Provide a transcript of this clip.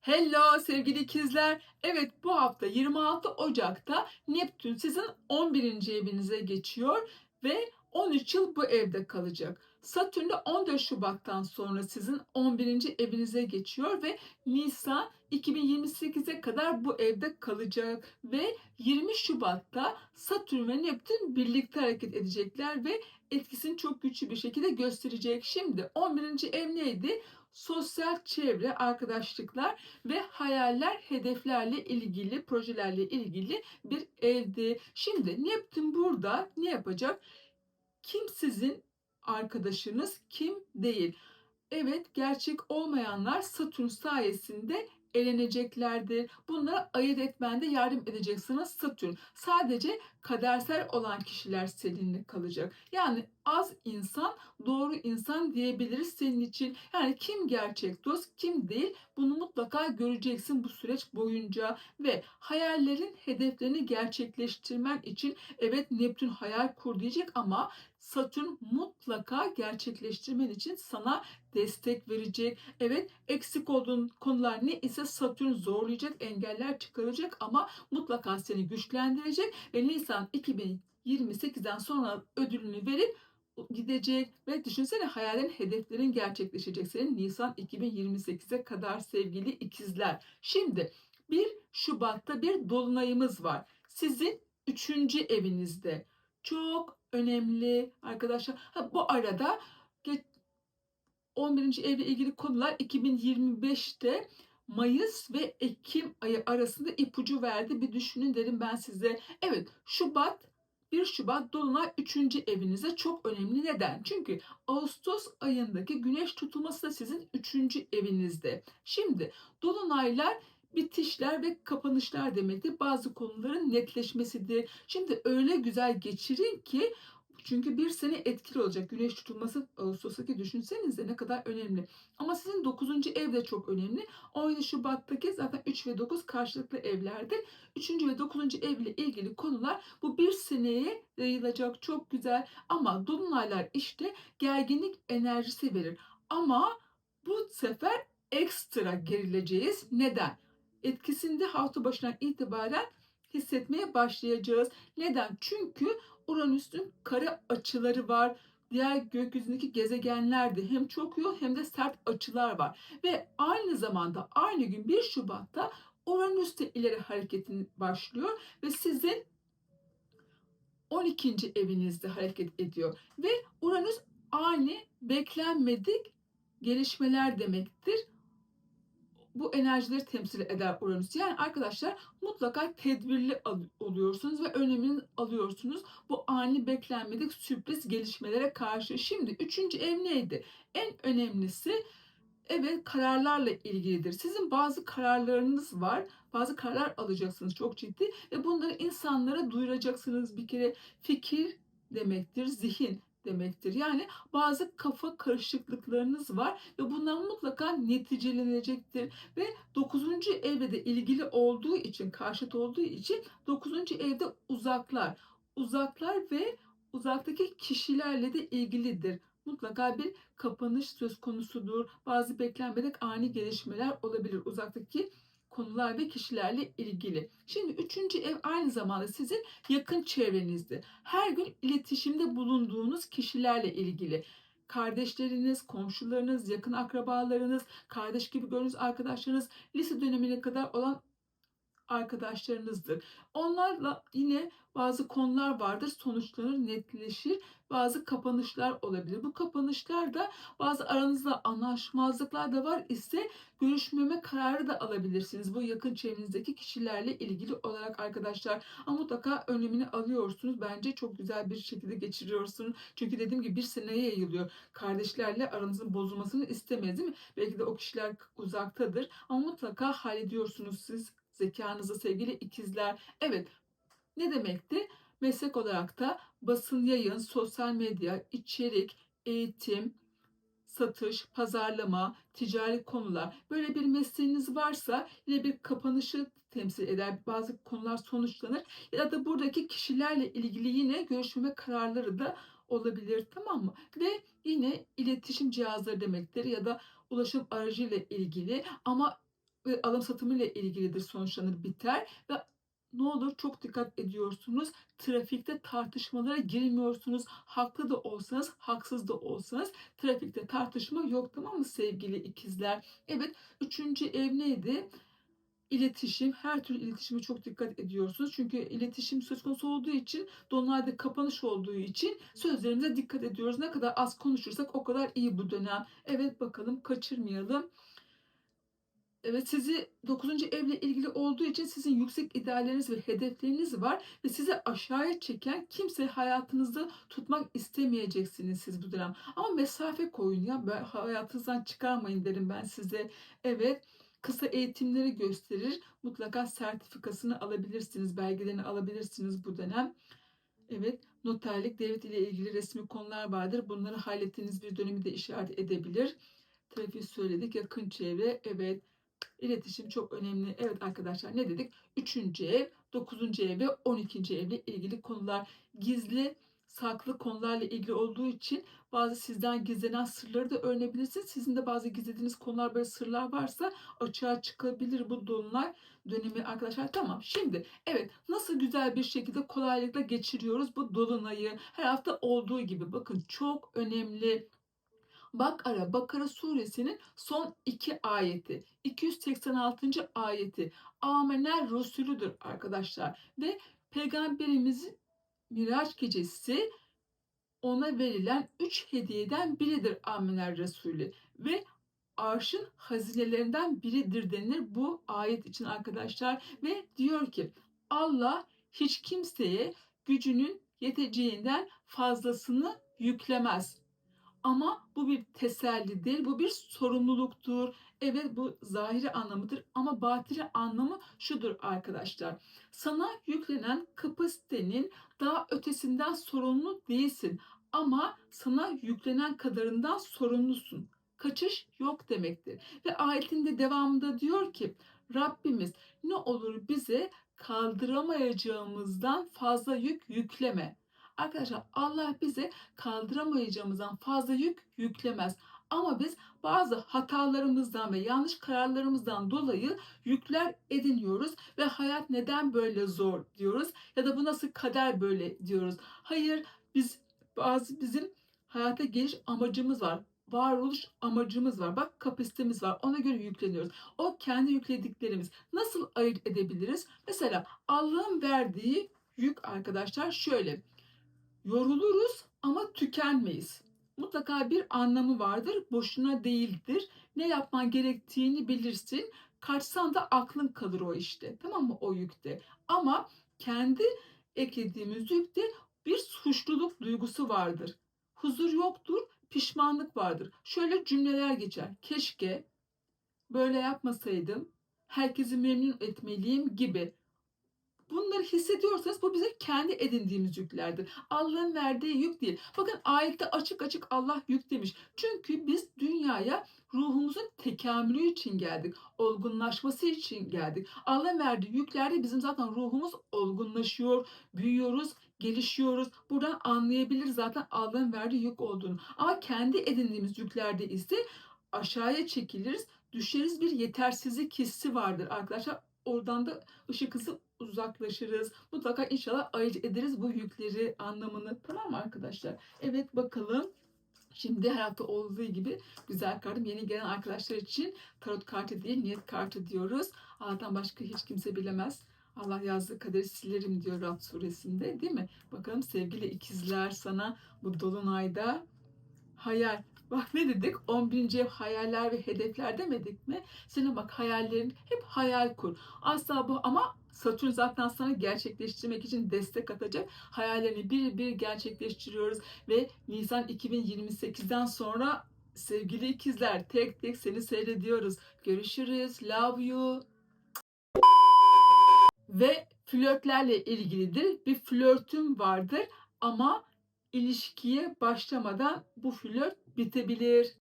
Hello sevgili ikizler. Evet bu hafta 26 Ocak'ta Neptün sizin 11. evinize geçiyor ve 13 yıl bu evde kalacak. Satürn de 14 Şubat'tan sonra sizin 11. evinize geçiyor ve Nisan 2028'e kadar bu evde kalacak ve 20 Şubat'ta Satürn ve Neptün birlikte hareket edecekler ve etkisini çok güçlü bir şekilde gösterecek. Şimdi 11. ev neydi? Sosyal çevre, arkadaşlıklar ve hayaller, hedeflerle ilgili, projelerle ilgili bir evdi. Şimdi Neptün burada ne yapacak? Kim sizin arkadaşınız, kim değil? Evet, gerçek olmayanlar Satürn sayesinde eleneceklerdir. Bunları ayırt etmende yardım edeceksiniz Satürn. Sadece kadersel olan kişiler seninle kalacak. Yani az insan doğru insan diyebiliriz senin için. Yani kim gerçek dost kim değil bunu mutlaka göreceksin bu süreç boyunca ve hayallerin hedeflerini gerçekleştirmen için evet Neptün hayal kur diyecek ama Satürn mutlaka gerçekleştirmen için sana destek verecek. Evet eksik olduğun konular ne ise Satürn zorlayacak, engeller çıkaracak ama mutlaka seni güçlendirecek ve Nisan 2028'den sonra ödülünü verip gidecek ve düşünsene hayallerin hedeflerin gerçekleşecek senin Nisan 2028'e kadar sevgili ikizler. Şimdi 1 Şubat'ta bir dolunayımız var. Sizin 3. evinizde. Çok önemli arkadaşlar. Ha, bu arada 11. evle ilgili konular 2025'te Mayıs ve Ekim ayı arasında ipucu verdi. Bir düşünün derim ben size. Evet Şubat 1 Şubat Dolunay 3. evinize çok önemli. Neden? Çünkü Ağustos ayındaki güneş tutulması da sizin 3. evinizde. Şimdi Dolunaylar bitişler ve kapanışlar demektir. Bazı konuların netleşmesidir. Şimdi öyle güzel geçirin ki çünkü bir sene etkili olacak. Güneş tutulması Ağustos'taki düşünsenize ne kadar önemli. Ama sizin 9. ev de çok önemli. 17 Şubat'taki zaten 3 ve 9 karşılıklı evlerdir. 3. ve 9. evle ilgili konular bu bir seneye yayılacak çok güzel. Ama dolunaylar işte gerginlik enerjisi verir. Ama bu sefer ekstra gerileceğiz. Neden? Etkisinde hafta başından itibaren hissetmeye başlayacağız. Neden? Çünkü Uranüs'ün kare açıları var. Diğer gökyüzündeki gezegenlerde hem çok yoğun hem de sert açılar var. Ve aynı zamanda aynı gün 1 Şubat'ta Uranüs de ileri hareketin başlıyor ve sizin 12. evinizde hareket ediyor. Ve Uranüs ani beklenmedik gelişmeler demektir bu enerjileri temsil eder Uranüs. Yani arkadaşlar mutlaka tedbirli oluyorsunuz ve önemini alıyorsunuz. Bu ani beklenmedik sürpriz gelişmelere karşı. Şimdi üçüncü ev neydi? En önemlisi evet kararlarla ilgilidir. Sizin bazı kararlarınız var. Bazı kararlar alacaksınız çok ciddi ve bunları insanlara duyuracaksınız. Bir kere fikir demektir, zihin demektir. Yani bazı kafa karışıklıklarınız var ve bunlar mutlaka neticelenecektir. Ve 9. evle de ilgili olduğu için, karşıt olduğu için 9. evde uzaklar. Uzaklar ve uzaktaki kişilerle de ilgilidir. Mutlaka bir kapanış söz konusudur. Bazı beklenmedik ani gelişmeler olabilir uzaktaki konular ve kişilerle ilgili. Şimdi üçüncü ev aynı zamanda sizin yakın çevrenizde. Her gün iletişimde bulunduğunuz kişilerle ilgili kardeşleriniz, komşularınız, yakın akrabalarınız, kardeş gibi gördüğünüz arkadaşlarınız, lise dönemine kadar olan arkadaşlarınızdır. Onlarla yine bazı konular vardır. Sonuçlanır, netleşir. Bazı kapanışlar olabilir. Bu kapanışlar da bazı aranızda anlaşmazlıklar da var ise görüşmeme kararı da alabilirsiniz. Bu yakın çevrenizdeki kişilerle ilgili olarak arkadaşlar. Ama mutlaka önemini alıyorsunuz. Bence çok güzel bir şekilde geçiriyorsunuz. Çünkü dediğim gibi bir seneye yayılıyor. Kardeşlerle aranızın bozulmasını istemeyiz değil mi? Belki de o kişiler uzaktadır. Ama mutlaka hallediyorsunuz siz zekanızı sevgili ikizler. Evet ne demekti? Meslek olarak da basın yayın, sosyal medya, içerik, eğitim, satış, pazarlama, ticari konular böyle bir mesleğiniz varsa yine bir kapanışı temsil eder. Bazı konular sonuçlanır ya da buradaki kişilerle ilgili yine görüşme kararları da olabilir tamam mı? Ve yine iletişim cihazları demektir ya da ulaşım aracıyla ilgili ama ve alım satımı ile ilgilidir sonuçlanır biter ve ne olur çok dikkat ediyorsunuz. Trafikte tartışmalara girmiyorsunuz. Haklı da olsanız, haksız da olsanız trafikte tartışma yok tamam mı sevgili ikizler? Evet, üçüncü ev neydi? İletişim, her türlü iletişime çok dikkat ediyorsunuz. Çünkü iletişim söz konusu olduğu için, dolunayda kapanış olduğu için sözlerimize dikkat ediyoruz. Ne kadar az konuşursak o kadar iyi bu dönem. Evet bakalım kaçırmayalım. Evet sizi 9. evle ilgili olduğu için sizin yüksek idealleriniz ve hedefleriniz var ve sizi aşağıya çeken kimse hayatınızda tutmak istemeyeceksiniz siz bu dönem. Ama mesafe koyun ya hayatınızdan çıkarmayın derim ben size. Evet kısa eğitimleri gösterir. Mutlaka sertifikasını alabilirsiniz, belgelerini alabilirsiniz bu dönem. Evet, noterlik, devlet ile ilgili resmi konular vardır. Bunları hallettiğiniz bir dönemi de işaret edebilir. Trafik söyledik, yakın çevre, evet. İletişim çok önemli. Evet arkadaşlar ne dedik? Üçüncü ev, dokuzuncu ev ve on ikinci evle ilgili konular. Gizli, saklı konularla ilgili olduğu için bazı sizden gizlenen sırları da öğrenebilirsiniz. Sizin de bazı gizlediğiniz konular böyle sırlar varsa açığa çıkabilir bu dolunay dönemi arkadaşlar. Tamam şimdi evet nasıl güzel bir şekilde kolaylıkla geçiriyoruz bu dolunayı. Her hafta olduğu gibi bakın çok önemli Bakara, Bakara suresinin son iki ayeti. 286. ayeti. Amener Resulüdür arkadaşlar. Ve Peygamberimizin Miraç gecesi ona verilen üç hediyeden biridir Amener Resulü. Ve arşın hazinelerinden biridir denir bu ayet için arkadaşlar. Ve diyor ki Allah hiç kimseye gücünün yeteceğinden fazlasını yüklemez. Ama bu bir teselli değil, bu bir sorumluluktur. Evet bu zahiri anlamıdır ama batini anlamı şudur arkadaşlar. Sana yüklenen kapasitenin daha ötesinden sorumlu değilsin ama sana yüklenen kadarından sorumlusun. Kaçış yok demektir. Ve ayetinde devamında diyor ki Rabbimiz ne olur bize kaldıramayacağımızdan fazla yük yükleme. Arkadaşlar Allah bize kaldıramayacağımızdan fazla yük yüklemez. Ama biz bazı hatalarımızdan ve yanlış kararlarımızdan dolayı yükler ediniyoruz ve hayat neden böyle zor diyoruz ya da bu nasıl kader böyle diyoruz. Hayır biz bazı bizim hayata geliş amacımız var. Varoluş amacımız var. Bak kapasitemiz var. Ona göre yükleniyoruz. O kendi yüklediklerimiz. Nasıl ayırt edebiliriz? Mesela Allah'ın verdiği yük arkadaşlar şöyle. Yoruluruz ama tükenmeyiz. Mutlaka bir anlamı vardır, boşuna değildir. Ne yapman gerektiğini bilirsin. Kaçsan da aklın kalır o işte. Tamam mı o yükte? Ama kendi eklediğimiz yükte bir suçluluk duygusu vardır. Huzur yoktur, pişmanlık vardır. Şöyle cümleler geçer. Keşke böyle yapmasaydım, herkesi memnun etmeliyim gibi bunları hissediyorsanız bu bize kendi edindiğimiz yüklerdir. Allah'ın verdiği yük değil. Bakın ayette açık açık Allah yük demiş. Çünkü biz dünyaya ruhumuzun tekamülü için geldik. Olgunlaşması için geldik. Allah'ın verdiği yüklerde bizim zaten ruhumuz olgunlaşıyor, büyüyoruz, gelişiyoruz. Buradan anlayabilir zaten Allah'ın verdiği yük olduğunu. Ama kendi edindiğimiz yüklerde ise aşağıya çekiliriz, düşeriz bir yetersizlik hissi vardır arkadaşlar. Oradan da ışık hızı uzaklaşırız. Mutlaka inşallah ayırt ederiz bu yükleri anlamını. Tamam mı arkadaşlar? Evet bakalım. Şimdi her hafta olduğu gibi güzel kartım yeni gelen arkadaşlar için tarot kartı değil niyet kartı diyoruz. Allah'tan başka hiç kimse bilemez. Allah yazdığı kaderi silerim diyor Rab suresinde değil mi? Bakalım sevgili ikizler sana bu dolunayda hayal. Bak ne dedik? 11. ev hayaller ve hedefler demedik mi? Senin bak hayallerin hep hayal kur. Asla bu ama Satürn zaten sana gerçekleştirmek için destek atacak. Hayallerini bir bir gerçekleştiriyoruz ve Nisan 2028'den sonra sevgili ikizler tek tek seni seyrediyoruz. Görüşürüz. Love you. Ve flörtlerle ilgilidir. Bir flörtüm vardır ama ilişkiye başlamadan bu flört bitebilir.